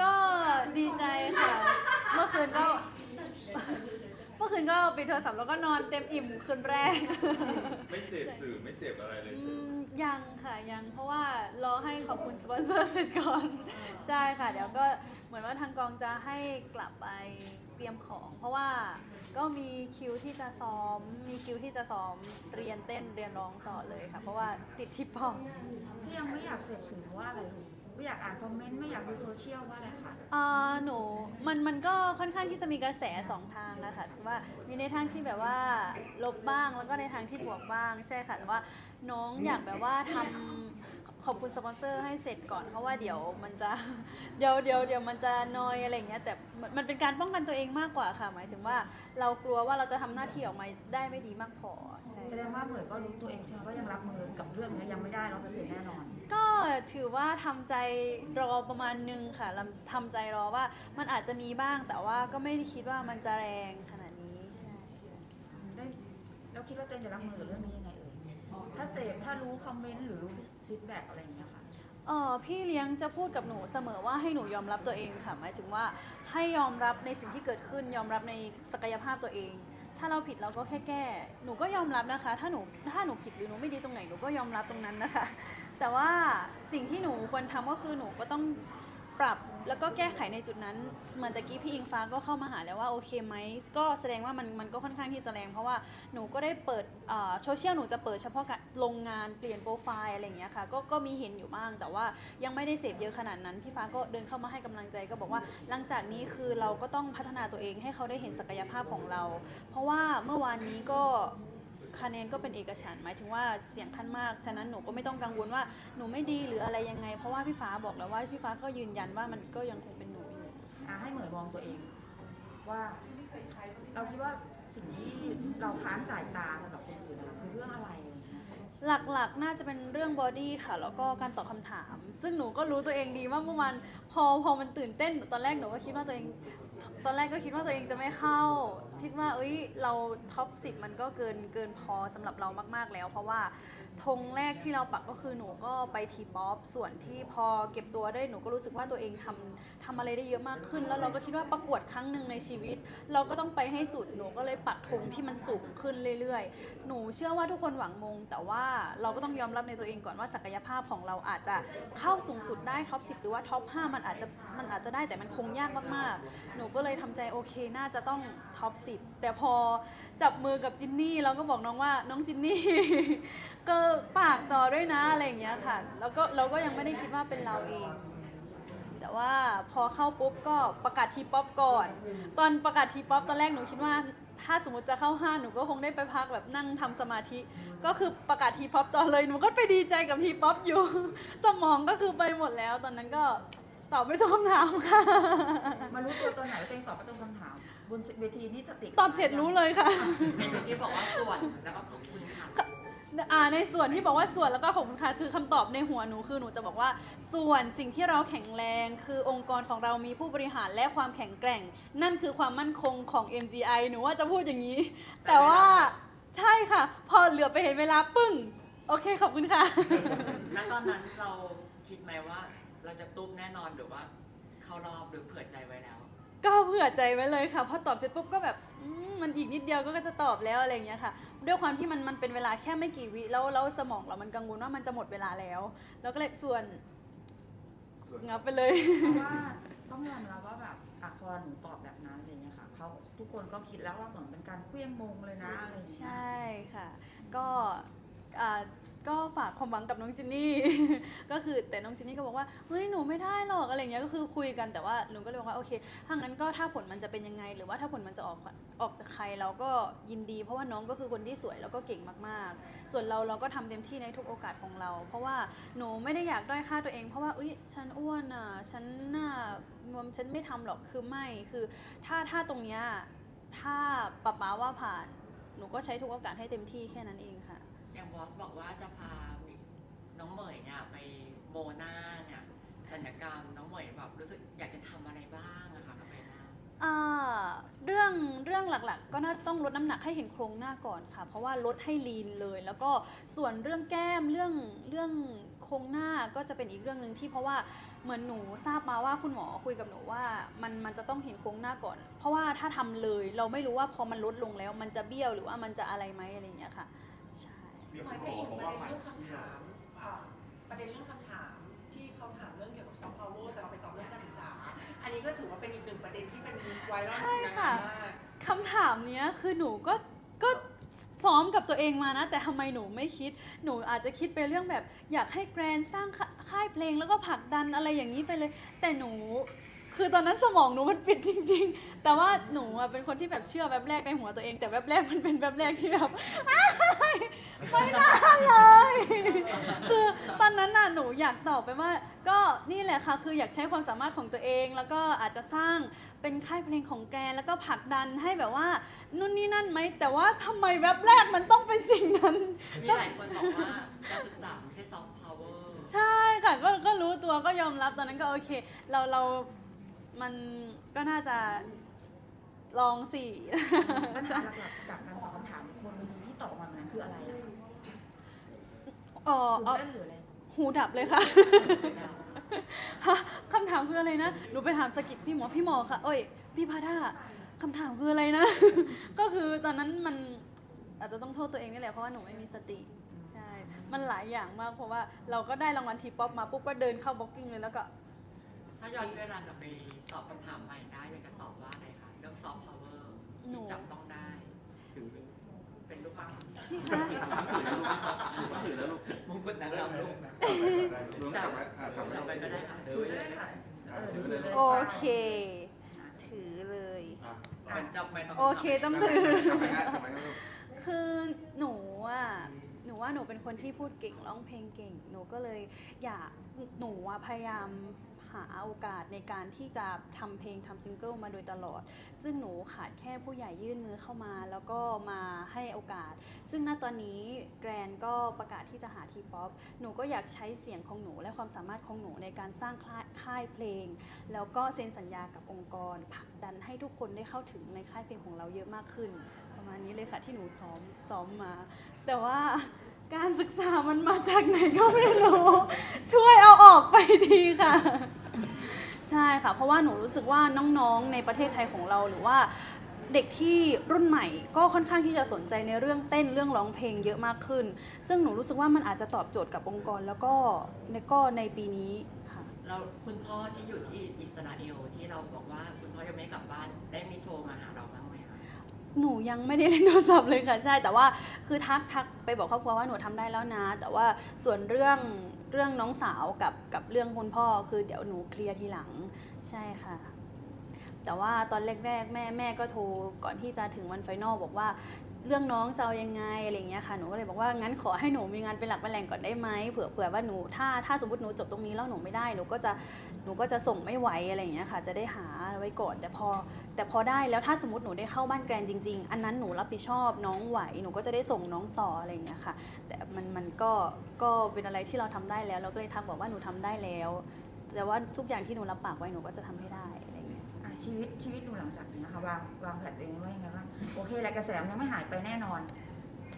ก็ดีใจค่ะ เมื่อคืนก็ เมื่อคืนก็ปิดโทรศัพท์แล้วก็นอนเต็มอิ่มคืนแรก ไม่เสพสื่อไม่เสพอะไรเลยอืใช่ไหมมยังค่ะยังเพราะว่ารอให้ขอบคุณสปอนเซอร์เสร็จก่อน ใช่ค่ะ เดี๋ยวก็เหมือนว่าทางกองจะให้กลับไปเตรียมของ เพราะว่าก็มีคิวที่จะซ้อม มีคิวที่จะซ้อมเรียนเต้นเรียนร้องต่อเลยค่ะ เพราะว่าติดที่ปอม ที่ยังไม่อยากเสพสื่อเพราะว่าอะไรลูก ไม่อยากอ่านคอมเมนต์ไม่อยากดูโซเชียลว่าอะไรคะอ่าหนูมันมันก็ค่อนข้างที่จะมีกระแสสองทางนะคะถือว่ามีในทางที่แบบว่าลบบ้างแล้วก็ในทางที่บวกบ้างใช่ค่ะแต่ว่าน้องอยากแบบว่าทำ ขอบคุณสปอนเซอร์ให้เสร็จก่อนเพราะว่าเดี๋ยวมันจะ เดี๋ยวเดี๋ยวเดี๋ยวมันจะนอยอะไรอย่างเงี้ยแต่มันมันเป็นการป้องกันตัวเองมากกว่าค่ะ หมายถึงว่าเรากลัวว่าเราจะทำหน้าที่ออกมาได้ไม่ดีมากพอใช่แสดงว่าเหมือนก็รู้ตัวเองใช่ไหมว่ายังรับมือกับเรื่องนี้ยังไม่ได้ร้อยเปอร์เซ็นต์แน่นอน ก็ถือว่าทำใจรอประมาณนึงค่ะลำทำใจรอว่ามันอาจจะมีบ้างแต่ว่าก็ไม่ได้คิดว่ามันจะแรงขนาดนี้ใช่ได้แล้วคิดว่าตัวเองจะรับมือกับเรื่องนี้ยังไงเอ่ยถ้าเสพถ้ารู้คอมเมนต์หรือรู้ ฟีดแบ็กอะไรอย่างเงี้ยค่ะ เออพี่เลี้ยงจะพูดกับหนูเสมอว่าให้หนูยอมรับตัวเองค่ะหมายถึงว่าให้ยอมรับในสิ่งที่เกิดขึ้น ยอมรับในศักยภาพตัวเอง ถ้าเราผิดเราก็แค่แก้ หนูก็ยอมรับนะคะ ถ้าหนูถ้าหนูผิดหรือหนูไม่ดีตรงไหนหนูก็ยอมรับตรงนั้นนะคะ แต่ว่าสิ่งที่หนูควรทำก็คือหนูก็ต้อง ปรับแล้วก็แก้ไขในจุดนั้น เหมือนตะกี้พี่อิงฟ้าก็เข้ามาหาแล้วว่าโอเคไหมก็แสดงว่ามันมันก็ค่อนข้างที่จะแรง เพราะว่าหนูก็ได้เปิดโซเชียลหนูจะเปิดเฉพาะการลงงานเปลี่ยนโปรไฟล์อะไรอย่างเงี้ยค่ะก็ก็มีเห็นอยู่บ้าง แต่ว่ายังไม่ได้เสพเยอะขนาดนั้น พี่ฟ้าก็เดินเข้ามาให้กำลังใจก็บอกว่าหลังจากนี้คือเราก็ต้องพัฒนาตัวเองให้เขาได้เห็นศักยภาพของเรา เพราะว่าเมื่อวานนี้ก็ คะแนนก็เป็นเอกฉันท์หมายถึงว่าเสียงขั้นมาก ฉะนั้นหนูก็ไม่ต้องกังวลว่าหนูไม่ดีหรืออะไรยังไง เพราะว่าพี่ฟ้าบอกแล้วว่าพี่ฟ้าก็ยืนยันว่ามันก็ยังคงเป็นหนูอยู่อะให้เหมยมองตัวเอง ว่าเราคิดว่าสิ่งที่เราค้านสายตาสำหรับคนอื่นนะคะคือเรื่องอะไรอะไรอย่างเงี้ยหลักๆ น่าจะเป็นเรื่องบอดี้ค่ะ แล้วก็การตอบคำถาม ซึ่งหนูก็รู้ตัวเองดีว่าเมื่อวานพอพอมันตื่นเต้น ตอนแรกหนูก็คิดว่าตัวเอง ตอนแรกก็คิดว่าตัวเองจะไม่เข้า คิดว่าเอ้ยเราท็อป10มันก็เกินเกินพอสำหรับเรามากๆแล้ว เพราะว่าธงแรกที่เราปักก็คือหนูก็ไปทีป๊อปส่วนที่พอเก็บตัวได้หนูก็รู้สึกว่าตัวเองทำทำอะไรได้เยอะมากขึ้น แล้วเราก็คิดว่าประกวดครั้งหนึ่งในชีวิต เราก็ต้องไปให้สุดหนูก็เลยปักธงที่มันสูงขึ้นเรื่อยๆ หนูเชื่อว่าทุกคนหวังมง แต่ว่าเราก็ต้องยอมรับในตัวเองก่อนว่าศักยภาพของเราอาจจะเข้าสูงสุดได้ท็อป10 หรือว่าท็อป5มันอาจจะมันอาจจะได้แต่มันคงยากมากๆ หนูก็เลยทำใจโอเคน่าจะต้องท็อป10แต่พอจับมือกับจินนี่เราก็บอกน้องว่าน้องจินนี่ ก็ฝากต่อด้วยนะอะไรอย่างเงี้ยค่ะ แล้วก็เราก็ยังไม่ได้คิดว่าเป็นเราเอง แต่ว่าพอเข้าปุ๊บก็ประกาศทีป๊อปก่อน ตอนประกาศทีป๊อปตอนแรกหนูคิดว่าถ้าสมมติจะเข้าห้าหนูก็คงได้ไปพักแบบนั่งทำสมาธิ ก็คือประกาศทีป๊อปต่อเลยหนูก็ไปดีใจกับทีป๊อปอยู่ สมองก็คือไปหมดแล้ว ตอนนั้นก็ตอบไม่ตรงคำถามค่ะ มารู้ตัวตอนไหนว่าตัวเองตอบไม่ตรงคำถาม บนเวทีนี่สติตอบเสร็จรู้เลยค่ะเห็นเมื่อกี้บอกว่าส่วนแล้วก็ขอบคุณค่ะ อ่าในส่วนที่บอกว่าส่วนแล้วก็ขอบคุณค่ะคือคำตอบในหัวหนูคือหนูจะบอกว่า ส่วนสิ่งที่เราแข็งแรง คือองค์กรของเรามีผู้บริหารและความแข็งแกร่ง นั่นคือความมั่นคงของ MGI หนูว่าจะพูดอย่างนี้ แต่ว่าใช่ค่ะ พอเหลือไปเห็นเวลาปึ้ง โอเคขอบคุณค่ะ ณตอนนั้นเราคิดไหมว่าเราจะตุ้มแน่นอนหรือว่า เข้ารอบหรือเผื่อใจไว้แล้ว ก็เผื่อใจไว้เลยค่ะพอตอบเสร็จปุ๊บก็แบบอืมมันอีกนิดเดียวก็จะตอบแล้วอะไรอย่างเงี้ยค่ะ ด้วยความที่มันมันเป็นเวลาแค่ไม่กี่วิแล้วแล้วสมองเรามันกังวลว่ามันจะหมดเวลาแล้ว แล้วก็เลยส่วนส่วนงับไปเลย เพราะว่าต้องยอมรับว่าแบบอะพอหนูตอบแบบนั้นอะไรเงี้ยค่ะเขาทุกคนก็คิดแล้วว่าเหมือนเป็นการเคลี้ยงมงเลยนะอะไรอย่างเงี้ยใช่ค่ะ ก็อ่า ก็ฝากความหวังกับน้องจินนี่ ก็คือแต่น้องจินนี่ก็บอกว่าเฮ้ยหนูไม่ได้หรอกอะไรเงี้ยก็คือคุยกันแต่ว่าหนูก็เลยบอกว่าโอเคถ้างั้นก็ถ้าผลมันจะเป็นยังไง หรือว่าถ้าผลมันจะออกออกจากใครเราก็ยินดี เพราะว่าน้องก็คือคนที่สวยแล้วก็เก่งมากๆ ส่วนเราเราก็ทำเต็มที่ในทุกโอกาสของเรา เพราะว่าหนูไม่ได้อยากด้อยค่าตัวเอง เพราะว่าอุ้ยฉันอ้วนอะฉันหน้ามันฉันไม่ทำหรอกคือไม่คือถ้าถ้าตรงเนี้ยถ้าป๊าป๊าว่าผ่าน หนูก็ใช้ทุกโอกาสให้เต็มที่แค่นั้นเองค่ะ อย่างบอสบอกว่าจะพาน้องเหมยเนี่ยไปโมนาเนี่ยสัญญกรรมน้องเหมยแบบรู้สึกอยากจะทำอะไรบ้างอะคะกับใบหน้าอ่าเรื่องเรื่องหลักๆ ก็น่าจะต้องลดน้ำหนักให้เห็นโครงหน้าก่อนค่ะ เพราะว่าลดให้ลีนเลย แล้วก็ส่วนเรื่องแก้มเรื่องเรื่องโครงหน้าก็จะเป็นอีกเรื่องหนึ่งที่เพราะว่าเหมือนหนูทราบมาว่าคุณหมอคุยกับหนูว่ามันมันจะต้องเห็นโครงหน้าก่อน เพราะว่าถ้าทำเลยเราไม่รู้ว่าพอมันลดลงแล้ว มันจะเบี้ยวหรือว่ามันจะอะไรไหมอะไรอย่างเงี้ยค่ะ หมายถึงประเด็นเรื่องคำถามประเด็นเรื่องคำถามที่เขาถามเรื่องเกี่ยวกับซอฟต์พาวเวอร์แต่เราไปตอบเรื่องการศึกษา อันนี้ก็ถือว่าเป็นอีกหนึ่งประเด็นที่เป็นไวรัลใช่ค่ะคำถามเนี้ยคือหนูก็ก็ซ้อมกับตัวเองมานะ แต่ทำไมหนูไม่คิด หนูอาจจะคิดไปเรื่องแบบ อยากให้แกรนสร้างค่ายเพลงแล้วก็ผลักดันอะไรอย่างนี้ไปเลย แต่หนู คือตอนนั้นสมองหนูมันปิดจริง ๆ แต่ว่าหนูอะเป็นคนที่แบบเชื่อแบบแรกในหัวตัวเอง แต่แบบแรกมันเป็นแบบแรกที่แบบอ้ายไม่น่าเลย คือตอนนั้นน่ะหนูอยากตอบไปว่า ก็นี่แหละค่ะคืออยากใช้ความสามารถของตัวเอง แล้วก็อาจจะสร้างเป็นค่ายเพลงของแกรนแล้วก็ผลักดันให้แบบว่านู่นนี่นั่นไหมแต่ว่าทำไมแวบแรกมันต้องเป็นสิ่งนั้น มีหลายคนบอกว่าการศึกษาไม่ใช่ซอฟต์พาวเวอร์ ใช่ค่ะก็ก็รู้ตัวก็ยอมรับตอนนั้นก็โอเค เราเรา มันก็น่าจะลองสิปัญหาหลักๆจากการตอบคำถามคนที่ตอบมานั้นคืออะไรอะเออคือเอาเล่นหรืออะไรหูดับเลยค่ะ ฮะคำถามคืออะไรนะ หนูไปถามสกิดพี่หมอพี่หมอค่ะ เอ้ย พี่พาด้าคำถามคืออะไรนะ ก็คือตอนนั้นมันอาจจะต้องโทษตัวเองนี่แหละ เพราะว่าหนูไม่มีสติ ใช่ มันหลายอย่างมาก เพราะว่าเราก็ได้รางวัลทีป๊อปมาปุ๊บก็เดินเข้าบ็อกกิ้งเลยแล้วก็ ถ้าย้อนเวลากลับไปตอบคำถามใหม่ได้อยากจะตอบว่าอะไรคะเรื่องซอฟต์พาวเวอร์หนูที่จับต้องได้เป็นรูปปั้นพี่คะมงกุฎนางรำลูกจับจับไปก็ได้ค่ะถือเลยค่ะเออถือเลยโอเค ถือเลยมันจับไม่ต้องโอเคต้อง ถือทำไมฮะทำไมลูก คือหนูอะหนูว่าหนูเป็นคนที่พูดเก่งร้องเพลงเก่ง หนูก็เลยอยากหนูอะพยายาม หาโอกาสในการที่จะทำเพลงทำซิงเกิลมาโดยตลอด ซึ่งหนูขาดแค่ผู้ใหญ่ยื่นมือเข้ามา แล้วก็มาให้โอกาส ซึ่งณตอนนี้แกรนก็ประกาศที่จะหาทีป๊อปหนูก็อยากใช้เสียงของหนูและความสามารถของหนูในการสร้างค่ายค่ายเพลง แล้วก็เซ็นสัญญากับองค์กรผลักดันให้ทุกคนได้เข้าถึงในค่ายเพลงของเราเยอะมากขึ้น ประมาณนี้เลยค่ะที่หนูซ้อมซ้อมมา แต่ว่าการศึกษามันมาจากไหนก็ไม่รู้ ช่วยเอาออกไปทีค่ะ ใช่ค่ะ เพราะว่าหนูรู้สึกว่าน้องๆ ในประเทศไทยของเราหรือว่าเด็กที่รุ่นใหม่ก็ค่อนข้างที่จะสนใจในเรื่องเต้นเรื่องร้องเพลงเยอะมากขึ้น ซึ่งหนูรู้สึกว่ามันอาจจะตอบโจทย์กับองค์กรแล้วก็ในก็ในปีนี้ค่ะเราคุณพ่อที่อยู่ที่อิสราเอลที่เราบอกว่าคุณพ่อยังไม่กลับบ้านได้มีโทรมาหาเราบ้างไหมคะหนูยังไม่ได้เล่นโทรศัพท์เลยค่ะใช่ แต่ว่าคือทักทักไปบอกครอบครัวว่าหนูทำได้แล้วนะ แต่ว่าส่วนเรื่อง เรื่องน้องสาวกับกับเรื่องคุณพ่อคือเดี๋ยวหนูเคลียร์ทีหลังใช่ค่ะ แต่ว่าตอนแรกๆแม่แม่ก็โทรก่อนที่จะถึงวันไฟนอลบอกว่า เรื่องน้องจะเอายังไงอะไรอย่างเงี้ยค่ะหนูก็เลยบอกว่างั้นขอให้หนูมีงานเป็นหลักเป็นแหล่งก่อนได้ไหมเผื่อเผื่อว่าหนูถ้าถ้าสมมติหนูจบตรงนี้แล้วหนูไม่ได้หนูก็จะหนูก็จะส่งไม่ไหวอะไรอย่างเงี้ยค่ะ จะได้หาไว้ก่อนแต่พอ แต่พอได้แล้วถ้าสมมติหนูได้เข้าบ้านแกรนจริง ๆ อันนั้นหนูรับผิดชอบน้องไหวหนูก็จะได้ส่งน้องต่ออะไรอย่างเงี้ยค่ะ แต่มันมันก็ก็เป็นอะไรที่เราทำได้แล้ว เราก็เลยทักบอกว่าหนูทำได้แล้ว แต่ว่าทุกอย่างที่หนูรับปากไว้หนูก็จะทำให้ได้ ชีวิตชีวิตหนูหลังจากนี้นะคะวางวางแผนตัวเองไว้ยังไงบ้างโอเคแหละกระแสมันยังไม่หายไปแน่นอน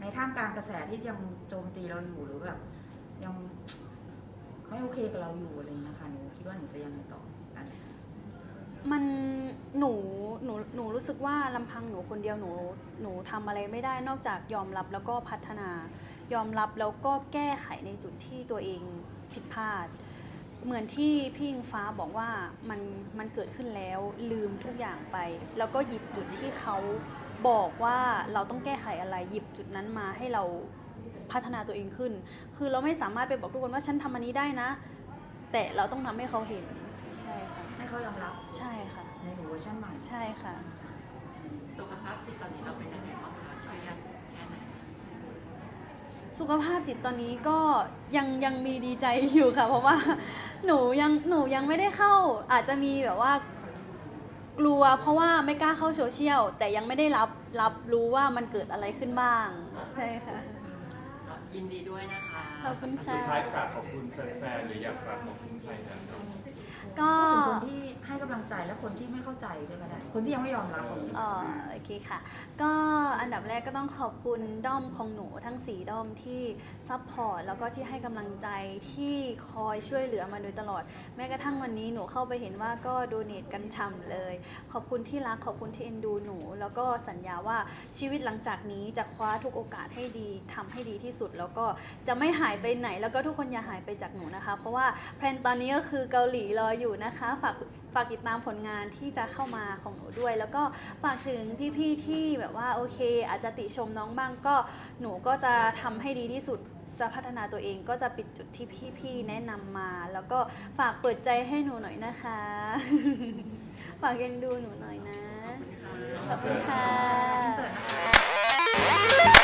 ในท่ามกลางกระแสที่ยังโจมตีเราอยู่หรือแบบยังไม่โอเคกับเราอยู่อะไรอย่างเงี้ยค่ะหนูคิดว่าหนูจะยังไงต่ออันมันหนูหนูหนูรู้สึกว่าลำพังหนูคนเดียวหนูหนูทำอะไรไม่ได้นอกจากยอมรับแล้วก็พัฒนา ยอมรับแล้วก็แก้ไขในจุดที่ตัวเองผิดพลาด เหมือนที่พี่อิงฟ้าบอกว่ามันมันเกิดขึ้นแล้วลืมทุกอย่างไป แล้วก็หยิบจุดที่เขาบอกว่าเราต้องแก้ไขอะไรหยิบจุดนั้นมาให้เราพัฒนาตัวเองขึ้น คือเราไม่สามารถไปบอกทุกคนว่าฉันทำอันนี้ได้นะ แต่เราต้องทำให้เขาเห็นใช่ค่ะให้เขายอมรับใช่ค่ะ ในหนูเวอร์ชันใหม่ ใช่ค่ะ สุขภาพจิตตอนนี้เราเป็นยังไงบ้างคะเครียดแค่ไหนสุขภาพจิตตอนนี้ก็ยังยังมีดีใจอยู่ค่ะ เพราะว่า หนูยังหนูยังไม่ได้เข้า อาจจะมีแบบว่ากลัวเพราะว่าไม่กล้าเข้าโซเชียลแต่ยังไม่ได้รับรับรู้ว่ามันเกิดอะไรขึ้นบ้าง ใช่ค่ะตยินดีด้วยนะคะขอบคุณสุค่ะ ดท้ายฝากขอบคุณแฟนๆหรืออยากฝากขอบคุณใครนะเนาะก็ ถึงคนที่ให้กำลังใจและคนที่ไม่เข้าใจด้วยก็ได้คนที่ยังไม่ยอมรับคนที่ เอ่อโอเคค่ะ ก็อันดับแรกก็ต้องขอบคุณด้อมของหนูทั้งสีด้อมที่ซัพพอร์ตแล้วก็ที่ให้กำลังใจที่คอยช่วยเหลือมาโดยตลอด แม้กระทั่งวันนี้หนูเข้าไปเห็นว่าก็โดเนทกันช่ำเลย ขอบคุณที่รักขอบคุณที่เอ็นดูหนู แล้วก็สัญญาว่าชีวิตหลังจากนี้จะคว้าทุกโอกาสให้ดีทำให้ดีที่สุด แล้วก็จะไม่หายไปไหน แล้วก็ทุกคนอย่าหายไปจากหนูนะคะ เพราะว่าแพลนตอนนี้ก็คือเกาหลีรออยู่นะคะ ฝาก ฝากติดตามผลงานที่จะเข้ามาของหนูด้วย แล้วก็ฝากถึงพี่ๆที่แบบว่าโอเค อาจจะติชมน้องบ้างก็หนูก็จะทำให้ดีที่สุดจะพัฒนาตัวเองก็จะปิดจุดที่พี่ๆแนะนำมา แล้วก็ฝากเปิดใจให้หนูหน่อยนะคะ ฝากเอ็นดูหนูหน่อยนะขอบคุณค่ะอินเสิร์ตนะคะ